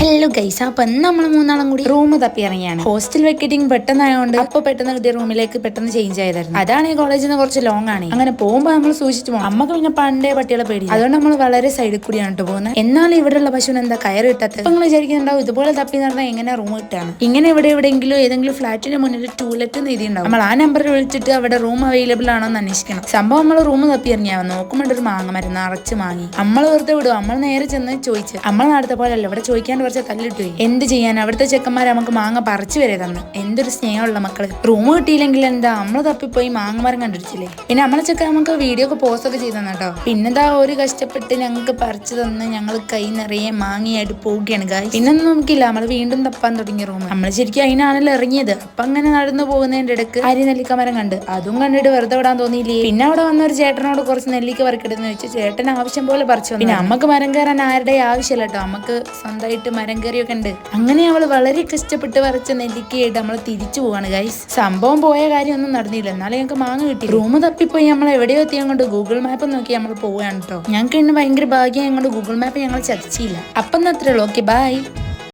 Hello guys അപ്പൊ നമ്മൾ മൂന്നാളും കൂടി റൂം തപ്പി ഇറങ്ങിയാണ്. ഹോസ്റ്റൽ വെക്കറ്റിംഗ് പെട്ടെന്നായതുകൊണ്ട് അപ്പൊ പെട്ടെന്ന് കിട്ടിയ റൂമിലേക്ക് പെട്ടെന്ന് ചേഞ്ച് ആയതായിരുന്നു. അതാണ് ഈ കോളേജിൽ നിന്ന് കുറച്ച് ലോങ് ആണ്. അങ്ങനെ പോകുമ്പോൾ നമ്മൾ സൂക്ഷിച്ചു പോകും അമ്മയ്ക്ക് പിന്നെ പണ്ടേ പട്ടികളെ പേടി അതുകൊണ്ട് നമ്മൾ വളരെ സൈഡിൽ കൂടിയാണ് പോകുന്നത് എന്നാൽ ഇവിടെയുള്ള പശുവിന് എന്താ കയറ് കിട്ടാത്തത്? നിങ്ങൾ വിചാരിക്കുന്നുണ്ടാവും ഇതുപോലെ തപ്പി നടന്നാൽ എങ്ങനെ റൂം കിട്ടാണ് ഇങ്ങനെ ഇവിടെ എവിടെയെങ്കിലും ഏതെങ്കിലും ഫ്ലാറ്റിന്റെ മുന്നിൽ ടൂലറ്റ് നീതി ഉണ്ടാവും നമ്മൾ ആ നമ്പറിൽ വിളിച്ചിട്ട് അവിടെ റൂം അവൈലബിൾ ആണോ എന്ന് അന്വേഷിക്കണം. സംഭവം നമ്മൾ റൂം തപ്പി ഇറങ്ങിയാ നോക്കുമ്പോൾ ഒരു മാങ്ങ മരുന്ന് അറച്ച് മാങ്ങി നമ്മൾ വെറുതെ വിടും. നമ്മൾ നേരെ ചെന്ന് ചോദിച്ചു. നമ്മൾ നടത്ത പോലല്ല. ഇവിടെ ചോദിക്കാണ്ട് കുറച്ച് തല്ലിട്ട് പോയി എന്ത് ചെയ്യാൻ? അവിടുത്തെ ചെക്കന്മാർ നമുക്ക് മാങ്ങ പറിച്ചു വരെ തന്നു. എന്തൊരു സ്നേഹമുള്ള മക്കൾ. റൂം കിട്ടിയില്ലെങ്കിൽ എന്താ? നമ്മൾ തപ്പിപ്പോയി മാങ്ങ മരം കണ്ടിട്ടില്ലേ പിന്നെ നമ്മളെ ചെക്കൻ നമുക്ക് വീഡിയോ ഒക്കെ പോസ്റ്റ് ഒക്കെ ചെയ്തു തന്നെട്ടോ പിന്നെന്താ ഒരു കഷ്ടപ്പെട്ട് ഞങ്ങൾക്ക് പറിച്ചു തന്ന് ഞങ്ങൾ കൈ നിറയെ മാങ്ങയായിട്ട് പോവുകയാണ് ഗായ് പിന്നൊന്നും നമുക്കില്ല. നമ്മൾ വീണ്ടും തപ്പാൻ തുടങ്ങിയ റൂം നമ്മൾ ശരിക്കും അതിനാണല്ലോ ഇറങ്ങിയത്. അപ്പൊ അങ്ങനെ നടന്നു പോകുന്നതിന്റെ ഇടയ്ക്ക് അരി നെല്ലിക്ക മരം കണ്ട്. അതും കണ്ടിട്ട് വെറുതെ വിടാൻ തോന്നിയില്ലേ? പിന്നെ അവിടെ വന്ന ഒരു ചേട്ടനോട് കുറച്ച് നെല്ലിക്ക പറിക്കെടുന്ന് വെച്ച് ചേട്ടൻ ആവശ്യം പോലെ പറിച്ചു. പിന്നെ നമുക്ക് മരം കയറാൻ ആരുടെ ആവശ്യമില്ല കേട്ടോ നമുക്ക് സ്വന്തമായിട്ട് മരം കയറിയൊക്കെ ഉണ്ട്. അങ്ങനെ അവൾ വളരെ കഷ്ടപ്പെട്ട് വരച്ച നെല്ലിക്കയായിട്ട് നമ്മൾ തിരിച്ചു പോവാണ് ഗൈസ് സംഭവം പോയ കാര്യമൊന്നും നടന്നില്ല. എന്നാലും ഞങ്ങൾക്ക് മാങ്ങ കിട്ടി. റൂം തപ്പിപ്പോയി നമ്മൾ എവിടെയോ എത്തി അങ്ങോട്ട് ഗൂഗിൾ മാപ്പ് നോക്കി നമ്മൾ പോവാണ് കേട്ടോ ഞങ്ങൾക്ക് ഇന്ന് ഭയങ്കര ഭാഗ്യം ഞങ്ങളുടെ ഗൂഗിൾ മാപ്പ് ഞങ്ങൾ ചതിച്ചില്ല അപ്പം അത്രേ ഉള്ളൂ. Okay bye